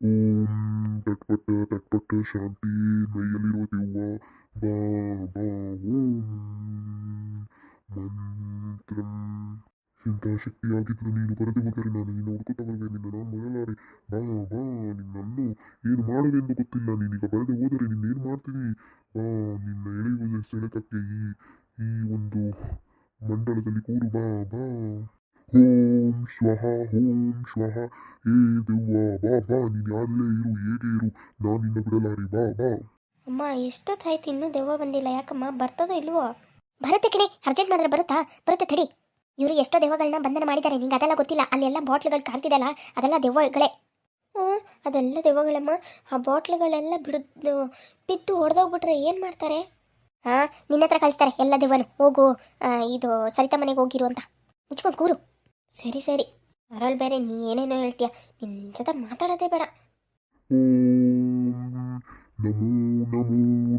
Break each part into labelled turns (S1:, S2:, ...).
S1: ಓಂ ತಟ್ಪಟ ತಟ್ಪಟ ಶಾಂತಿ ಮೈಯಲ್ಲಿರುವ ದೆವ್ವ ಬಾ ಬಾ, ಓಂ. ಮಂತ್ರಂ. ಇಂಥ ಶಕ್ತಿಯಾಗಿದ್ರು ನೀನು ಹೋದರೆ ನಾನು ನಿನ್ನ ಹುಡುಕುತ್ತಾ ಬರುವೆ ನಿನ್ನ ನಾನು ಮರಲಾರೆ ಬಾ ಬಾ, ನಿನ್ನನ್ನು ಏನು ಮಾಡುವೆಂದು ಗೊತ್ತಿಲ್ಲ. ನೀನೀಗ ಬರೆದು ಹೋದರೆ ನಿನ್ನೇನು ಮಾಡ್ತೀನಿ? ಬಾ, ನಿನ್ನ ಎಳೆಯುವ ಸೆಳೆತಕ್ಕೆ ಈ ಈ ಒಂದು ಮಂಡಲದಲ್ಲಿ ಕೂರು. ಬಾ ಬಾ. ಓಂ ಸ್ವಹ ಓಂ ಸ್ವಹ ಏ ದೆವ್ವ ಬಾ ಬಾ ನೀನು ಇರು ಹೇಗೆ ಇರು ನಾನು ನಿನ್ನ ಬಿಡಲಾರೆ ಬಾ ಬಾ.
S2: ಅಮ್ಮ ಎಷ್ಟೊತ್ತಾಯ್ತು ಇನ್ನೂ ದೆವ್ವ ಬಂದಿಲ್ಲ ಯಾಕಮ್ಮ? ಬರ್ತದೋ ಇಲ್ವೋ? ಬರುತ್ತೆ ಕಣೆ ಅರ್ಜೆಂಟ್ ಮಾಡಿದ್ರೆ ಬರುತ್ತಾ? ಬರುತ್ತೆ ತಡಿ. ಇವರು ಎಷ್ಟೋ ದೆವ್ವಗಳನ್ನ ಬಂಧನ ಮಾಡಿದ್ದಾರೆ ನಿಂಗೆ ಅದೆಲ್ಲ ಗೊತ್ತಿಲ್ಲ. ಅಲ್ಲೆಲ್ಲ ಬಾಟ್ಲುಗಳು ಕಾಣ್ತಿದೆಯಲ್ಲ ಅದೆಲ್ಲ ದೆವ್ವಗಳೇ. ಹ್ಞೂ ಅದೆಲ್ಲ ದೆವ್ವಗಳಮ್ಮ. ಆ ಬಾಟ್ಲುಗಳೆಲ್ಲ ಬಿಡು ಬಿದ್ದು ಹೊಡೆದೋಗ್ಬಿಟ್ರೆ ಏನು ಮಾಡ್ತಾರೆ? ಹಾ ನಿನ್ನ ಹತ್ರ ಕಳಿಸ್ತಾರೆ ಎಲ್ಲ ದೆವ್ವನು. ಹೋಗು ಆ, ಇದು ಸರಿತಾ ಮನೆಗೆ ಹೋಗಿರು ಅಂತ. ಮುಚ್ಕೊಂಡು ಕೂರು. ಸರಿ ಸರಿ. ಅರಳ್ ಬೇರೆ ನೀ ಏನೇನೋ ಹೇಳ್ತೀಯ? ನಿನ್ನ ಜೊತೆ ಮಾತಾಡೋದೇ ಬೇಡ.
S1: ನಮೋ ನಮೋ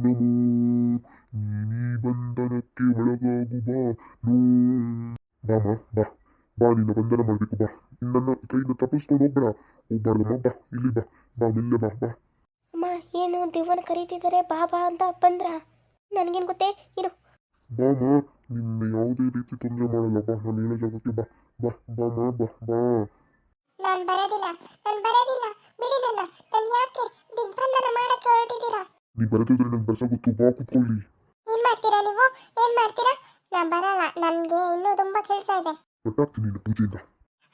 S1: ನಮೋ. ನೀನೀ ಬಂಧನಕ್ಕೆ ಒಳಗಾಗು ಬಾ ನೋ. ಬಾಮ ಬಾ. ಬಾ ನಿನ್ನ ಬಂಧನ ಮಾಡಬೇಕು ಬಾ. ನನ್ನ ಕೈಯಿಂದ ತಪ್ಪಿಸ್ಕೊಂಡು ಹೋಗ್ಬೇಡ. ಹೋಗ್ಬಾರ್ದಮ್ಮ ಬಾ. ಇಲ್ಲಿ ಬಾ. ಬಾ ಮೆಲ್ಲೆ ಬಾ ಬಾ.
S2: ಅಮ್ಮ ಏನು ದೇವನ ಕರೀತಿದ್ದಾರೆ ಬಾಬಾ ಅಂತ ಬಂದ್ರ? ನನಗೇನು ಗೊತ್ತೇ? ಇರು.
S1: ಬಾಮ ನಿನ್ನ ಯಾವುದೇ ರೀತಿ ತೊಂದರೆ ಮಾಡಲ್ಲ ಬಾ. ನಾನು ಹೇಳೋ ಜಾಗಕ್ಕೆ ಬಾ. ಬಾ ಬಾ ಬಾ ಬಾ
S3: ನಾನು ಬರೋದಿಲ್ಲ ನಾನು ಬರೋದಿಲ್ಲ. ಬಿಡಿ ನನ್ನ ನಾನು ಯಾಕೆ ದಿಗ್ಬಂಧನ ಮಾಡಕ್ಕೆ ಹೊರಟಿದ್ದೀರಾ?
S1: ನೀ ಬರದಿದ್ರೆ ನಂಗೆ ಬರ್ಸ ಗೊತ್ತು ಬಾ ಕುತ್ಕೊಳ್ಳಿ.
S3: ಏನ್ ಮಾಡ್ತೀರಾ ನೀವು? ಏನ್ ಮಾಡ್ತೀರಾ? ನಾನು ಬರಲ್ಲ ನನಗೆ ಇನ್ನೂ ತುಂಬಾ ಕೆಲಸ ಇದೆ.
S1: ಹೊಟ್ಟಾಗ್ತೀನಿ ನಿನ್ನ ಪೂಜೆಯಿಂದ.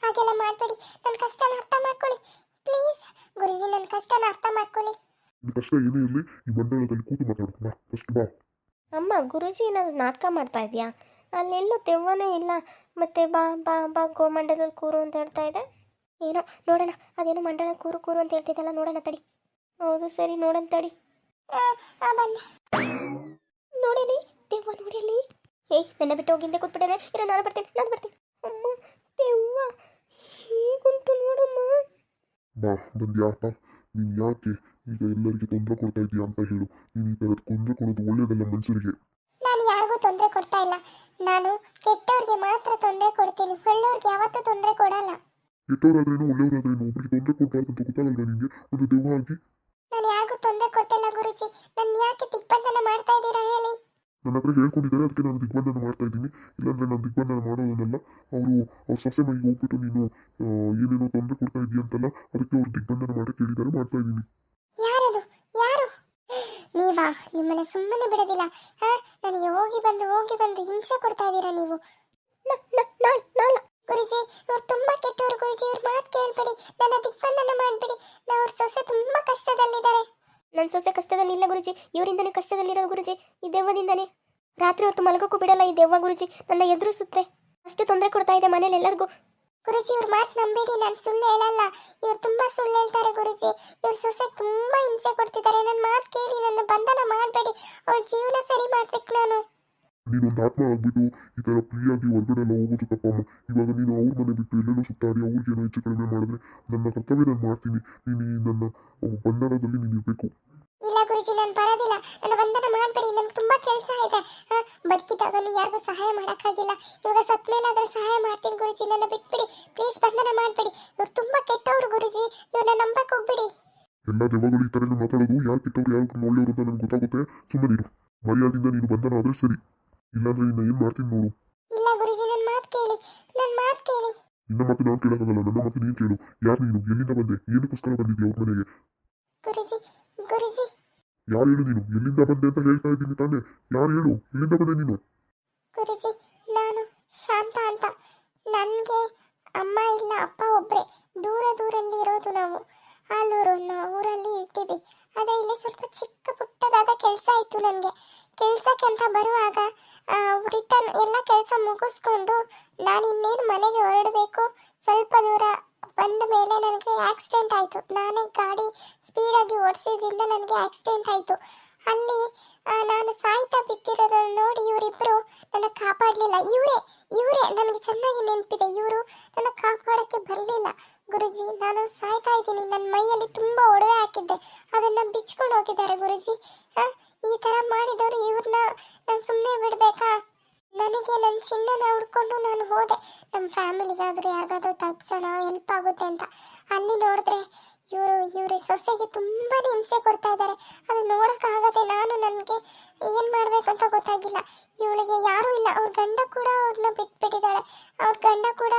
S3: ಹಾಗೆಲ್ಲ ಮಾಡಬೇಡಿ ನನ್ನ ಕಷ್ಟನ ಅರ್ಥ ಮಾಡ್ಕೊಳ್ಳಿ. ಪ್ಲೀಸ್ ಗುರುಜಿ ನನ್ನ ಕಷ್ಟನ ಅರ್ಥ ಮಾಡ್ಕೊಳ್ಳಿ.
S1: ನಿನ್ನ ಕಷ್ಟ ಏನೇ ಇರಲಿ ಈ ಮಂಡಲದಲ್ಲಿ ಕೂತು ಮಾತಾಡು ಬಾ ಫಸ್ಟ್ ಬಾ.
S2: ಅಮ್ಮ ಗುರುಜಿ ಏನಾದ್ರು ನಾಟಕ ಮಾಡ್ತಾ ಇದೆಯಾ? ಅಲ್ಲೆಲ್ಲೂ ದೆವ್ವನೇ ಇಲ್ಲ. ಮತ್ತೆ ಬಾ ಬಾ ಬಾ ಗೋಮಂಡಲದಲ್ಲಿ ಕೂರು ಅಂತ ಹೇಳ್ತಾ ಇದೆ. ಏನೋ, ನೋಡೋಣ, ಅದೇನೋ ಮಂಡಲ ಕೂರು ಕೂರು ಅಂತ ಹೇಳ್ತಿದ್ದಲ್ಲ, ನೋಡೋಣ ತಡಿ. ಹೌದು, ಸರಿ, ನೋಡೋಣ ತಡಿ. ನೋಡಲಿ, ದೆವ್ವ ನೋಡಲಿ. ಏಯ್, ನನ್ನ ಬಿಟ್ಟು ಹೋಗಿ ಹಿಂದೆ ಕೂತ್ಬಿಟ್ಟೆ ಇರೋ, ನಾನು ಬರ್ತೀನಿ ನಾನು ಬರ್ತೀನಿ. ಅಮ್ಮ, ದೆವ್ವ, ಹೇಗುಂಟು ನೋಡಮ್ಮ?
S1: ಬಾ ಬಂದ್ಯಾಪ ನೀನು ಯಾಕೆ ಈಗ ಎಲ್ಲರಿಗೆ ತೊಂದರೆ ಕೊಡ್ತಾ ಇದೀಯ ಅಂತ ಹೇಳು. ನೀನು ಈ ಥರದ್ದು ತೊಂದರೆ ಕೊಡೋದು ಒಳ್ಳೇದಲ್ಲ ಮನುಷ್ಯರಿಗೆ
S3: ನಾನು ಯಾರಿಗೂ ತೊಂದರೆ ಕೊಡ್ತಾ ಇಲ್ಲ ನಾನು ಕೆಟ್ಟವ್ರಿಗೆ ಮಾತ್ರ ಕೊಡ್ತೀನಿ ಒಳ್ಳೆಯವ್ರಿಗೆ ಯಾವತ್ತೂ ತೊಂದರೆ ಕೊಡಲ್ಲ.
S1: ಕೆಟ್ಟವರಾದ್ರೇನು ಒಳ್ಳೆಯವರಾದ್ರೇನು? ಒಬ್ಬರಿಗೆ ತೊಂದರೆ ಕೊಡಬಾರ್ದು ಅಂತ ಗೊತ್ತಾಗಲ್ವಾ ನಿಮಗೆ ಒಂದು ದೆವ್ವ ಆಗಿ.
S3: ನಾನು ಯಾರಿಗೂ ತೊಂದರೆ ಕೊಡ್ತಿಲ್ಲ ಗುರುಜಿ. ನಾನು ಯಾಕೆ ದಿಗ್ಬಂಧನ ಮಾಡ್ತಾ ಇದ್ದೀರಾ ಹೇಳಿ?
S1: ನನ್ನ ಹತ್ರ ಹೇಳ್ಕೊಂಡಿದ್ದಾರೆ ಅದಕ್ಕೆ ನಾನು ದಿಗ್ಬಂಧನ ಮಾಡ್ತಾ ಇದ್ದೀನಿ. ಇಲ್ಲಾಂದ್ರೆ ನಾನು ದಿಗ್ಬಂಧನ ಮಾಡೋದನ್ನಲ್ಲ. ಅವರು ಅವ್ರ ಸೊಸೆ ಮೈಗೆ ಹೋಗ್ಬಿಟ್ಟು ನೀನು ಆ, ಏನೇನೋ ತೊಂದರೆ ಕೊಡ್ತಾ ಇದೀಯ ಅಂತಲ್ಲ ಅದಕ್ಕೆ ಅವ್ರು ದಿಗ್ಬಂಧನ ಮಾಡಕ್ಕೆ ಹೇಳಿದ್ದಾರೆ ಮಾಡ್ತಾ ಇದ್ದೀನಿ.
S3: ಯಾರದು? ಯಾರು? ನೀವಾ? ನಿಮ್ಮನ್ನ ಸುಮ್ಮನೆ ಬಿಡೋದಿಲ್ಲ. ಹಾ? ನನಗೆ ಹೋಗಿ ಬಂದು ಹೋಗಿ ಬಂದು ಹಿಂಸೆ ಕೊಡ್ತಾ ಇದ್ದೀರಾ ನೀವು? ಗುರುಜಿ ಇವ್ರು ತುಂಬಾ ಕೆಟ್ಟವರು ಗುರುಜಿ ಇವ್ರ ಮಾತು ಕೇಳ್ಬೇಡಿ. ನನ್ನ ದಿಗ್ಬಂಧನ ಮಾಡ್ಬೇಡಿ. ನಾ ಅವ್ರ ಸೊಸೆ ತುಂಬಾ ಕಷ್ಟದಲ್ಲಿದ್ದಾರೆ.
S2: ನನ್ನ ಸೊಸೆ ಕಷ್ಟದಲ್ಲಿ ಇಲ್ಲ ಗುರುಜಿ. ಇವರಿಂದನೇ ಕಷ್ಟದಲ್ಲಿರೋದು ಗುರುಜಿ. ಈ ದೆವ್ವದಿಂದನೇ. ರಾತ್ರಿ ಹೊತ್ತು ಮಲಗೋಕ್ಕೂ ಬಿಡಲ್ಲ ಈ ದೆವ್ವ ಗುರುಜಿ. ನನ್ನ ಎದುರಿಸುತ್ತೆ ಅಷ್ಟು ತೊಂದರೆ ಕೊಡ್ತಾ ಇದೆ ಮನೇಲಿ ಎಲ್ಲರಿಗೂ.
S3: ಗುರುಜಿ ಇವ್ರ ಮಾತು ನಂಬೇಡಿ. ನಾನು ಸುಳ್ಳು ಹೇಳಲ್ಲ. ಇವ್ರು ತುಂಬಾ ಸುಳ್ಳು ಹೇಳ್ತಾರೆ ಗುರುಜಿ. ಇವ್ರ ಸೊಸೆ ತುಂಬಾ ಹಿಂಸೆ ಕೊಡ್ತಿದ್ದಾರೆ. ನನ್ನ ಮಾತು ಕೇಳಿ ನನ್ನ ಬಂಧನ ಮಾಡಬೇಡಿ. ಅವ್ರ ಜೀವನ ಸರಿ ಮಾಡ್ಬೇಕು ನಾನು.
S1: ನೀನೊಂದು ಆತ್ಮ ಆಗ್ಬಿಟ್ಟು ಈ ಥರ ಫ್ರೀಯಾಗಿ ಹೊರಗಡೆ ಎಲ್ಲ ಹೋಗೋದು ತಪ್ಪಮ್ಮ. ಇವಾಗ ನೀನು ಅವ್ರ ಮನೆ ಬಿಟ್ಟು ಎಲ್ಲೆಲ್ಲೋ ಸುತ್ತಾಡಿ ಅವ್ರಿಗೆ ಏನೋ ಹೆಚ್ಚು ಕಡಿಮೆ ಮಾಡಿದ್ರೆ ನನ್ನ ಕರ್ತವ್ಯ ನಾನು ಮಾಡ್ತೀನಿ. ನೀನು ನನ್ನ ಬಂಧನದಲ್ಲಿ ನೀನು ಇರಬೇಕು.
S3: ಇಲ್ಲ ಗುರುಜಿ ನಾನು ಬರೋದಿಲ್ಲ. ನನ್ನ ಬಂಧನ ಮಾಡಬೇಡಿ. ನನ್ಗೆ ತುಂಬಾ ಕೆಲಸ ಇದೆ. ಹಾ, ಬದುಕಿದ್ದಾಗನು ಯಾರಿಗೂ ಸಹಾಯ ಮಾಡೋಕ್ಕಾಗಿಲ್ಲ. ಇವಾಗ ಸತ್ ಆದರೆ ಸಹಾಯ ಮಾಡ್ತೀನಿ ಗುರುಜಿ. ನನ್ನ ಬಿಟ್ಬಿಡಿ. ಪ್ಲೀಸ್ ಬಂಧನ ಮಾಡಬೇಡಿ. ಇವ್ರು ತುಂಬಾ ಕೆಟ್ಟವರು ಗುರುಜಿ. ಇವ್ರನ್ನ ನಂಬಕ್ ಹೋಗ್ಬಿಡಿ.
S1: ಎಲ್ಲ ದೆವ್ವಗಳು ಈ ಥರ ಮಾತಾಡೋದು ಯಾರು ಕೆಟ್ಟವ್ರು ಯಾರು ಒಳ್ಳೆಯವರು ಅಂತ ನನಗೆ ಗೊತ್ತಾಗುತ್ತೆ. ಸುಮ್ಮನೆ ಇರು ಮರ್ಯಾದಿಂದ ನೀನು ಬಂಧನ ಆದರೆ ಸರಿ. ಇಲ್ಲಾಂದ್ರೆ ನಿನ್ನ ಏನ್ ಮಾಡ್ತೀನಿ ನೋಡು.
S3: ಇಲ್ಲ ಗುರುಜಿ ನನ್ನ ಮಾತು ಕೇಳಿ. ನನ್ನ ಮಾತು ಕೇಳಿ.
S1: ನಿನ್ನ ಮಾತು ನಾನು ಕೇಳಕ್ಕಾಗಲ್ಲ ನನ್ನ ಮಾತು ನೀನು ಕೇಳು. ಯಾರು ನೀನು? ಎಲ್ಲಿಂದ ಬಂದೆ? ಏನಕ್ಕೋಸ್ಕರ ಬಂದಿದ್ಯಾ ಅವ್ರ ಮನೆಗೆ?
S3: ಗುರುಜಿ ಗುರುಜಿ.
S1: ಯಾರು ಹೇಳು ನೀನು? ಎಲ್ಲಿಂದ ಬಂದೆ ಅಂತ ಹೇಳ್ತಾ ಇದ್ದೀನಿ ತಾನೆ. ಯಾರು ಹೇಳು? ಎಲ್ಲಿಂದ ಬಂದೆ ನೀನು?
S3: ಗುರುಜಿ ನಾನು ಶಾಂತ ಅಂತ. ನನಗೆ ಅಮ್ಮ ಇಲ್ಲ ಅಪ್ಪ ಒಬ್ಬರೇ ದೂರ ದೂರಲ್ಲಿ ಇರೋದು ನಾವು. ಆಲೂರು ಊರಲ್ಲಿ ಇರ್ತೀವಿ. ಅದೇ ಇಲ್ಲಿ ಸ್ವಲ್ಪ ಚಿಕ್ಕ ಪುಟ್ಟದಾದ ಕೆಲಸ ಇತ್ತು ನನಗೆ. ಕೆಲಸಕ್ಕೆ ಅಂತ ಬರುವಾಗ ರಿಟರ್ನ್ ಎಲ್ಲ ಕೆಲಸ ಮುಗಿಸ್ಕೊಂಡು ನಾನು ಇನ್ನೇನು ಮನೆಗೆ ಹೊರಡಬೇಕು? ಸ್ವಲ್ಪ ದೂರ ಬಂದ ಮೇಲೆ ನನಗೆ ಆಕ್ಸಿಡೆಂಟ್ ಆಯಿತು. ನಾನೇ ಗಾಡಿ ಸ್ಪೀಡಾಗಿ ಓಡಿಸಿದ್ರಿಂದ ನನಗೆ ಆಕ್ಸಿಡೆಂಟ್ ಆಯಿತು. ಅಲ್ಲಿ ನಾನು ಸಾಯ್ತಾ ಬಿದ್ದಿರೋದನ್ನು ನೋಡಿ ಇವರಿಬ್ಬರು ನನ್ನ ಕಾಪಾಡಲಿಲ್ಲ. ಇವರೇ ಇವರೇ ನನಗೆ ಚೆನ್ನಾಗಿ ನೆನಪಿದೆ. ಇವರು ನನ್ನ ಕಾಪಾಡೋಕ್ಕೆ ಬರಲಿಲ್ಲ. ಗುರುಜಿ ನಾನು ಸಾಯ್ತಾ ಇದ್ದೀನಿ. ನನ್ನ ಮೈಯಲ್ಲಿ ತುಂಬ ಒಡವೆ ಹಾಕಿದ್ದೆ. ಅದನ್ನು ಬಿಚ್ಕೊಂಡು ಹೋಗಿದ್ದಾರೆ ಗುರುಜಿ. ಆ, ಈ ಥರ ಮಾಡಿದವರು ಇವ್ರನ್ನ ನಾನು ಸುಮ್ಮನೆ ಬಿಡಬೇಕಾ? ನನಗೆ ನನ್ನ ಚಿನ್ನನ ಹುಡ್ಕೊಂಡು ನಾನು ಹೋದೆ. ನಮ್ಮ ಫ್ಯಾಮಿಲಿಗಾದರೂ ಯಾರಿಗಾದ್ರೂ ತಪ್ಸೋಣ ಹೆಲ್ಪ್ ಆಗುತ್ತೆ ಅಂತ. ಅಲ್ಲಿ ನೋಡಿದ್ರೆ ಇವರು ಇವರು ಸೊಸೆಗೆ ತುಂಬಾ ಹಿಂಸೆ ಕೊಡ್ತಾ ಇದ್ದಾರೆ. ಅದು ನೋಡೋಕ್ಕಾಗದೆ ನಾನು ನನಗೆ ಏನು ಮಾಡಬೇಕು ಅಂತ ಗೊತ್ತಾಗಿಲ್ಲ. ಇವಳಿಗೆ ಯಾರೂ ಇಲ್ಲ. ಅವ್ರ ಗಂಡ ಕೂಡ ಅವ್ರನ್ನ ಬಿಟ್ಬಿಟ್ಟಿದ್ದಾಳೆ. ಅವ್ರ ಗಂಡ ಕೂಡ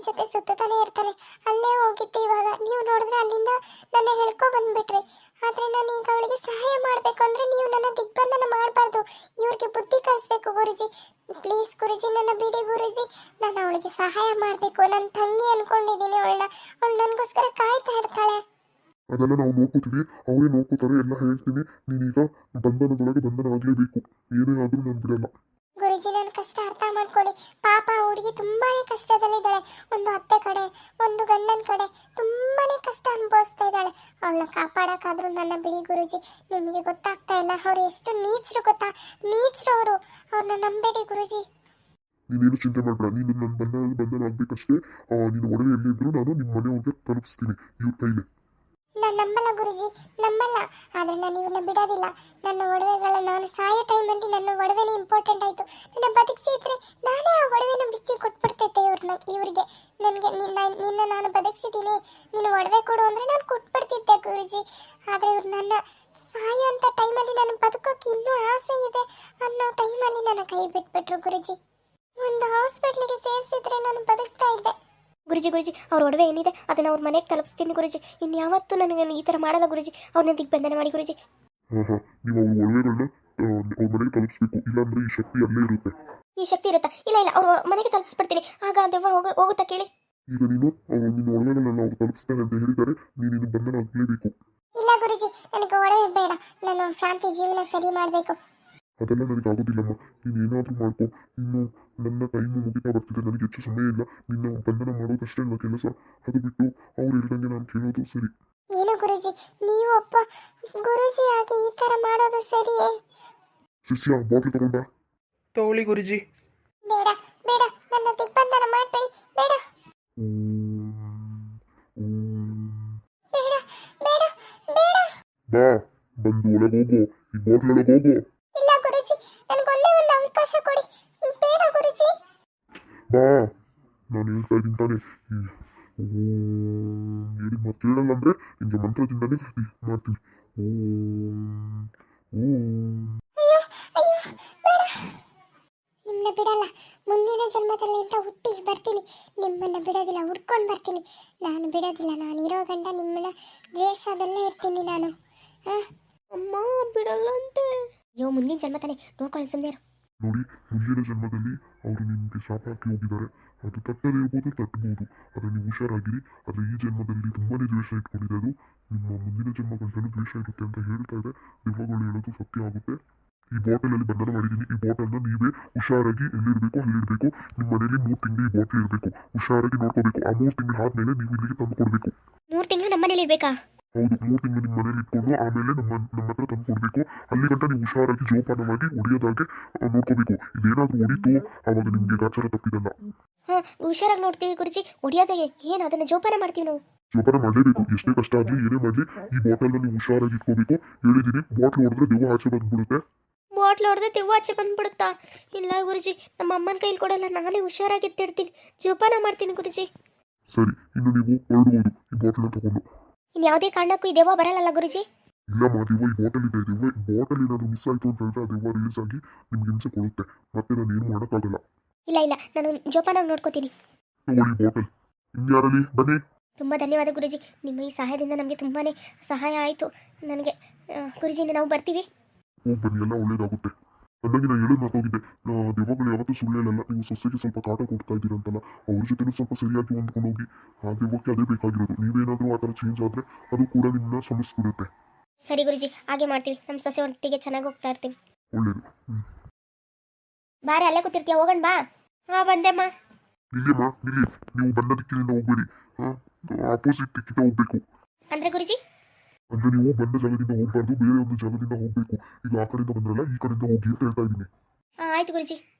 S3: ಜೊತೆ ಸುತ್ತಾನೆ ಇರ್ತಾನೆ. ಅಲ್ಲೇ ಹೋಗಿತ್ತು ಇವಾಗ. ನೀವು ನೋಡಿದ್ರೆ ಅಲ್ಲಿಂದ ನನ್ನ ಹೇಳ್ಕೊ ಬಂದ್ಬಿಟ್ರಿ. ಆದ್ರೆ ನಾನು ಈಗ ಅವಳಿಗೆ ಸಹಾಯ ಮಾಡಬೇಕು ಅಂದ್ರೆ ನೀವು ನನ್ನ ದಿಗ್ಬಂಧನ ಮಾಡಬಾರ್ದು. ಇವ್ರಿಗೆ ಬುದ್ಧಿ ಕಲಿಸ್ಬೇಕು ಗುರುಜಿ. ಪ್ಲೀಸ್ ಗುರುಜಿ, ನನ್ನ ಬಿಡಿ ಗುರುಜಿ. ನಾನು ಅವಳಿಗೆ ಸಹಾಯ ಮಾಡಬೇಕು. ನನ್ನ ತಂಗಿ ಅನ್ಕೊಂಡಿದ್ದೀನಿ ಅವಳನ್ನ. ಅವಳು ನನಗೋಸ್ಕರ ಕಾಯ್ತಾ ಇರ್ತಾಳೆ.
S1: ಅದೆಲ್ಲ ನಾವು ನೋಡ್ಕೋತೀವಿ. ಅವರೇ ನೋಡ್ಕೋತಾರೆ. ಎಲ್ಲ ಹೇಳ್ತೀನಿ ನೀನೀಗ ಬಂಧನದೊಳಗೆ ಬಂಧನ ಆಗಲೇಬೇಕು ಏನೇ ಆದರೂ ನಾನು ಬಿಡಲ್ಲ.
S3: ಗುರುಜಿ ನನ್ನ ಕಷ್ಟ ಅರ್ಥ ಮಾಡ್ಕೊಳ್ಳಿ. ಪಾಪ ಹುಡುಗಿ ತುಂಬಾನೇ ಕಷ್ಟದಲ್ಲಿದ್ದಾಳೆ. ಒಂದು ಅತ್ತೆ ಕಡೆ, ಒಂದು ಗಂಡನ ಕಡೆ ತುಂಬಾನೇ ಕಷ್ಟ ಅನುಭವಿಸ್ತಾ ಇದ್ದಾಳೆ. ಅವಳನ್ನ ಕಾಪಾಡೋಕ್ಕಾದ್ರೂ ನನ್ನ ಬಿಡಿ ಗುರುಜಿ, ನಿಮಗೆ ಗೊತ್ತಾಗ್ತಾ ಇಲ್ಲ. ಅವ್ರು ಎಷ್ಟು ನೀಚರು ಗೊತ್ತಾ? ನೀಚರು ಅವರು. ಅವ್ರನ್ನ ನಂಬೇಡಿ ಗುರುಜಿ.
S1: ನೀನೇನು ಚಿಂತೆ ಮಾಡಬೇಡ. ನೀನು ನನ್ನ ಬಂಧನ ಬಂಧನ ಆಗ್ಬೇಕಷ್ಟೇ. ನೀನು ಒಡವೆ ಎಲ್ಲಿದ್ರು ನಾನು ನಿಮ್ಮ ಮನೆಯವ್ರಿಗೆ ತಲುಪಿಸ್ತೀನಿ. ಇವ್ರ ಕೈಲಿ.
S3: ನಾನು ನಂಬಲ್ಲ ಗುರುಜಿ, ನಮ್ಮಲ್ಲ. ಆದರೆ ನಾನು ಇವ್ರನ್ನ ಬಿಡೋದಿಲ್ಲ. ನನ್ನ ಒಡವೆಗಳ ನಾನು ಸಾಯೋ ಟೈಮಲ್ಲಿ ನನ್ನ ಒಡವೆನೇ ಇಂಪಾರ್ಟೆಂಟ್ ಆಯಿತು. ನನ್ನ ಬದುಕಿಸಿದ್ರೆ ನಾನೇ ಆ ಒಡವೆನ ಬಿಚ್ಚಿ ಕೊಟ್ಬಿಡ್ತೈತೆ ಇವ್ರನ್ನ ಇವರಿಗೆ. ನನಗೆ ನಿನ್ನ ನಾನು ಬದುಕಿಸಿದ್ದೀನಿ. ನೀನು ಒಡವೆ ಕೊಡು ಅಂದರೆ ನಾನು ಕೊಟ್ಬಿಡ್ತಿದ್ದೆ ಗುರುಜಿ. ಆದರೆ ಇವ್ರು ನನ್ನ ಸಾಯೋಂಥ ಟೈಮಲ್ಲಿ ನಾನು ಬದುಕೋಕೆ ಇನ್ನೂ ಆಸೆ ಇದೆ ಅನ್ನೋ ಟೈಮಲ್ಲಿ ನನ್ನ ಕೈ ಬಿಟ್ಬಿಟ್ರು ಗುರುಜಿ. ಒಂದು ಹಾಸ್ಪಿಟ್ಲಿಗೆ ಸೇರಿಸಿದ್ರೆ ನಾನು ಬದುಕ್ತಾ ಇದ್ದೆ.
S2: ಗುರುಜಿ ಗುರುಜಿ ಅವ್ರ ಒಡವೆ ಏನಿದೆ ಅದನ್ನು ಅವ್ರ ಮನೆಗೆ ತಲುಪಿಸ್ತೀನಿ ಗುರುಜಿ. ಇನ್ಯಾವತ್ತೂ ನನಗೆ ಈ ಥರ ಮಾಡಲ್ಲ ಗುರುಜಿ. ಅವ್ರನ್ನ ದಿಗ್ಬಂಧನ ಮಾಡಿ ಗುರುಜಿ.
S1: ಹಾಂ ಹಾಂ ನೀವು ಅವ್ರ ಒಡವೆಗಳನ್ನ ಅವ್ರ ಮನೆಗೆ ತಲುಪಿಸ್ಬೇಕು. ಇಲ್ಲಾಂದ್ರೆ ಈ ಶಕ್ತಿ ಅಲ್ಲೇ ಇರುತ್ತೆ.
S2: ಈ ಶಕ್ತಿ ಇರುತ್ತಾ? ಇಲ್ಲ ಇಲ್ಲ. ಅವ್ರ ಮನೆಗೆ ತಲುಪಿಸ್ಬಿಡ್ತೀನಿ. ಆಗ ದೆವ್ವ ಹೋಗ ಹೋಗುತ್ತಾ ಕೇಳಿ?
S1: ಈಗ ನೀನು ಅವ್ರು ನಿನ್ನ ಒಡವೆಗಳನ್ನ ಅವ್ರು ತಲುಪಿಸ್ತಾರೆ ಅಂತ ಹೇಳಿದ್ದಾರೆ. ನೀನು ಇನ್ನು ಬಂಧನ ಆಗಲೇಬೇಕು.
S3: ಇಲ್ಲ ಗುರುಜಿ ನನಗೆ ಒಡವೆ ಬೇಡ. ನಾನು ಶಾಂತಿ ಜೀವನ ಸರಿ ಮಾಡಬೇಕು.
S1: ಅದೆಲ್ಲ ನನಗೆ ಆಗೋದಿಲ್ಲಮ್ಮ. ನೀನು ಏನಾದರೂ ಮಾಡ್ಕೊ. ಇನ್ನು ನನ್ನ ಟೈಮು ಮುಗಿತಾ ಬರ್ತಿದೆ. ನನಗೆ ಹೆಚ್ಚು ಸಮಯ ಇಲ್ಲ. ನಿನ್ನ ಬಂಧನ ಮಾಡೋದಷ್ಟೇ ನನ್ನ ಕೆಲಸ? ಅದು ಬಿಟ್ಟು ಅವ್ರು ಹೇಳ್ದಂಗೆ ನಾನು ಕೇಳೋದು ಸರಿ.
S3: ಏನು ಗುರುಜಿ? ನೀವು ಒಬ್ಬ ಗುರುಜಿ ಆಗಿ ಈ ತರ ಮಾಡೋದು ಸರಿಯೇ?
S1: ಶಿಷ್ಯ ಬಾಟ್ಲು ತಗೊಂಡ
S4: ತಗೊಳ್ಳಿ ಗುರುಜಿ.
S3: ಬೇಡ ಬೇಡ. ನನ್ನ ದಿಗ್ಬಂಧನ ಮಾಡಬೇಡಿ. ಬೇಡ. ಬೇಡ ಬೇಡ ಬೇಡ.
S1: ಬಾ ಬಂದು ಒಳಗೆ ಹೋಗು. ಈ ಬಾಟ್ಲೊಳಗೆ ಹೋಗು
S3: ಇಲ್ಲ ಗುರುಜಿ ನನಗೊಂದೇ ಒಂದು ಅವಕಾಶ ಕೊಡಿ ಬೇಡ ಗುರುಜಿ
S1: ಬಾ ನಾನು ಹೇಳ್ತಾ ಇದ್ದೀನಿ ತಾನೆ. ಈ ಓಂ ಹೇಳಿ ಮತ್ತೆ ಹೇಳಲ್ಲ ಅಂದ್ರೆ ನಿಮಗೆ ಮಂತ್ರದಿಂದಲೇ ಮಾಡ್ತೀನಿ. ಓಂ ಓಂ.
S3: ಅಯ್ಯೋ ಅಯ್ಯೋ ಬೇಡ. ನಿಮ್ಮನ್ನ ಬಿಡಲ್ಲ. ಮುಂದಿನ ಜನ್ಮದಲ್ಲಿ ಅಂತ ಹುಟ್ಟಿ ಬರ್ತೀನಿ. ನಿಮ್ಮನ್ನ ಬಿಡೋದಿಲ್ಲ ಹುಡ್ಕೊಂಡು ಬರ್ತೀನಿ. ನಾನು ಬಿಡೋದಿಲ್ಲ ನಾನು ಇರೋ ಗಂಡ ನಿಮ್ಮನ್ನ ದ್ವೇಷದಲ್ಲೇ ಇರ್ತೀನಿ ನಾನು. ಹಾಂ?
S2: ಅಮ್ಮ ಬಿಡಲ್ಲ ಅಂತೆ. ಅಯ್ಯೋ ಮುಂದಿನ ಜನ್ಮ ತಾನೆ. ನೋಡ್ಕೊಳ್ಳಿ ಸುಮ್ಮನೆ
S1: ನೋಡಿ, ಮುಂದಿನ ಜನ್ಮದಲ್ಲಿ ಅವರು ನಿಮಗೆ ಶಾಪ ಹಾಕಿ ಹೋಗಿದ್ದಾರೆ. ಅದು ತಟ್ಟದೇ ಇರ್ಬೋದು, ತಟ್ಟಬಹುದು. ಆದರೆ ನೀವು ಹುಷಾರಾಗಿರಿ. ಆದರೆ ಈ ಜನ್ಮದಲ್ಲಿ ತುಂಬಾನೇ ದ್ವೇಷ ಇಟ್ಕೊಂಡಿದೆ ಅದು. ನಿಮ್ಮ ಮುಂದಿನ ಜನ್ಮ ದ್ವೇಷ ಇರುತ್ತೆ ಅಂತ ಹೇಳ್ತಾ ಇದೆ. ದೆವ್ವಗಳು ಹೇಳೋದು ಸತ್ಯ ಆಗುತ್ತೆ. ಈ ಬಾಟಲ್ ಅಲ್ಲಿ ಬಂಧನ ಮಾಡಿದ್ದೀನಿ. ಈ ಬಾಟಲ್ನ ನೀವೇ ಹುಷಾರಾಗಿ ಎಲ್ಲಿಡಬೇಕು, ಅಲ್ಲಿಡಬೇಕು. ನಿಮ್ಮ ಮನೇಲಿ ಮೂರು ತಿಂಗಳು ಈ ಬಾಟಲ್ ಇರಬೇಕು. ಹುಷಾರಾಗಿ ನೋಡ್ಕೋಬೇಕು. ಆ ಮೂರು ತಿಂಗಳು ಆದ್ಮೇಲೆ ನೀವು ಇಲ್ಲಿಗೆ ತಂದು ಕೊಡಬೇಕು.
S2: ಮೂರು ತಿಂಗಳು ನಮ್ಮ ಮನೇಲಿ ಇರ್ಬೇಕಾ
S1: ಹೌದು ಮೂರು ತಿಂಗಳು ನಿಮ್ಮ ಮನೇಲಿ ಇಟ್ಕೊಂಡು ಆಮೇಲೆ ನಮ್ಮ ನಮ್ಮ ಹತ್ರ ತಂದು ಕೊಡಬೇಕು. ಅಲ್ಲಿ ಗಂಟ ನೀವು ಹುಷಾರಾಗಿ ಜೋಪಾನವಾಗಿ ಹೊಡಿಯೋದಾಗೆ ಆ, ನೋಡ್ಕೋಬೇಕು. ಇದೇನಾದರೂ ಹೊಡಿತು ಅವಾಗ ನಿಮಗೆ ಗಾಚಾರ ತಪ್ಪಿದಲ್ಲ.
S2: ಹಾಂ ಹುಷಾರಾಗಿ ನೋಡ್ತೀವಿ ಗುರುಜಿ. ಹೊಡಿಯೋದಾಗೆ ಏನು ಅದನ್ನ ಜೋಪಾನ ಮಾಡ್ತೀವಿ ನಾವು?
S1: ಜೋಪಾನ ಮಾಡಲೇಬೇಕು. ಎಷ್ಟೇ ಕಷ್ಟ ಆಗಲಿ ಏನೇ ಮಾಡಲಿ ಈ ಬಾಟಲ್ನ ನೀವು ಹುಷಾರಾಗಿ ಇಟ್ಕೋಬೇಕು. ಹೇಳಿದ್ದೀನಿ ಬಾಟ್ಲ್ ಹೊಡೆದ್ರೆ ದೆವ್ವ ಆಚೆ ಬಂದ್ಬಿಡುತ್ತೆ.
S2: ಬಾಟ್ಲ್ ಹೊಡೆದ್ರೆ ದೆವ್ವ ಆಚೆ ಬಂದ್ಬಿಡುತ್ತಾ? ಇಲ್ಲ ಗುರುಜಿ ನಮ್ಮ ಅಮ್ಮನ ಕೈಲಿ ಕೊಡಲ್ಲ ನಾನೇ ಹುಷಾರಾಗಿ ಎತ್ತಿಡ್ತೀನಿ. ಜೋಪಾನ ಮಾಡ್ತೀನಿ ಗುರುಜಿ.
S1: ಸರಿ ಇನ್ನು ನೀವು ಹೊರಡ್ಬೋದು ಈ ಬಾಟ್ಲ್ನ ತಗೊಂಡು.
S2: ಇನ್ನು ಯಾವುದೇ ಕಾರಣಕ್ಕೂ ಈ ದೆವ್ವ ಬರಲ್ಲಲ್ಲ ಗುರುಜಿ?
S1: ಇಲ್ಲ ಮಾ ಈ ಬಾಟಲ್ ಇದೆ. ದೇವ ಬಾಟಲ್ ಏನಾದ್ರು ಮಿಸ್ ಆಯ್ತು ಅಂತ ಹೇಳಿದ್ರೆ ಆ ದೇವ ರಿಲೀಸ್ ಆಗಿ ನಿಮ್ಗೆ ಹಿಂಸೆ ಕೊಡುತ್ತೆ. ಮತ್ತೆ ನಾನು ಏನು ಮಾಡೋಕ್ಕಾಗಲ್ಲ.
S2: ಇಲ್ಲ ಇಲ್ಲ. ನಾನು ಜೋಪಾನಾಗಿ ನೋಡ್ಕೋತೀನಿ.
S1: ತಗೊಳ್ಳಿ ಬಾಟಲ್ ಇನ್ಯಾರಲ್ಲಿ ಬನ್ನಿ.
S2: ತುಂಬ ಧನ್ಯವಾದ ಗುರುಜಿ. ನಿಮ್ಮ ಈ ಸಹಾಯದಿಂದ ನಮಗೆ ತುಂಬಾನೇ ಸಹಾಯ ಆಯಿತು. ನನಗೆ ಗುರುಜಿ ನಾವು ಬರ್ತೀವಿ?
S1: ಹೋಗಿ ಬನ್ನಿ. ಎಲ್ಲ ಒಳ್ಳೇದಾಗುತ್ತೆ. ಅಂದಾಗಿ ನಾನು ಹೇಳೋದು ಮಾತೋಗಿದ್ದೆ ನಾ ದೆವ್ವಗಳು ಯಾವತ್ತೂ ಸುಳ್ಳು ಹೇಳಲ್ಲ ನೀವು ಸೊಸೆಗೆ ಸ್ವಲ್ಪ ಕಾಟ ಕೊಡ್ತಾ ಇದ್ದೀರಂತಲ್ಲ. ಅವ್ರ ಜೊತೆನೂ ಸ್ವಲ್ಪ ಸರಿಯಾಗಿ ಹೊಂದ್ಕೊಂಡು ಹೋಗಿ. ಆ ದೆವ್ವಕ್ಕೆ ಅದೇ ಬೇಕಾಗಿರೋದು. ನೀವೇನಾದರೂ ಆ ಥರ ಚೇಂಜ್ ಆದರೆ ಅದು ಕೂಡ ನಿಮ್ಮನ್ನ ಸಮಸ್ಬಿಡುತ್ತೆ.
S2: ಸರಿ ಗುರುಜಿ ಹಾಗೆ ಮಾಡ್ತೀವಿ. ನಮ್ಮ ಸೊಸೆ ಒಟ್ಟಿಗೆ ಚೆನ್ನಾಗಿ ಹೋಗ್ತಾ ಇರ್ತೀವಿ.
S1: ಒಳ್ಳೇದು.
S2: ಬಾರೆ ಅಲ್ಲೇ ಕೂತಿರ್ತೀಯ? ಹೋಗಣ ಬಾ. ಹಾ ಬಂದೆಮ್ಮ
S1: ನಿಲ್ಲಿಯಮ್ಮ ನಿಲ್ಲಿ ನೀವು ಬಂದ ದಿಕ್ಕಿನಿಂದ ಹೋಗ್ಬೇಡಿ ಆಪೋಸಿಟ್ ದಿಕ್ಕಿಂದ ಹೋಗ್ಬೇಕು.
S2: ಅಂದ್ರೆ ಗುರುಜಿ
S1: ಅಂದ್ರೆ ನೀವು ಬಂದ ಜಾಗದಿಂದ ಹೋಗ್ಬಾರ್ದು, ಬೇರೆ ಒಂದು ಜಾಗದಿಂದ ಹೋಗ್ಬೇಕು. ಈಗ ಆ ಕಡೆಯಿಂದ ಬಂದ್ರಲ್ಲ, ಈ ಕಡೆಯಿಂದ ಹೋಗಿ ಅಂತ ಹೇಳ್ತಾ ಇದ್ದೀನಿ.
S2: ಆಯ್ತು ಗುರುಜಿ.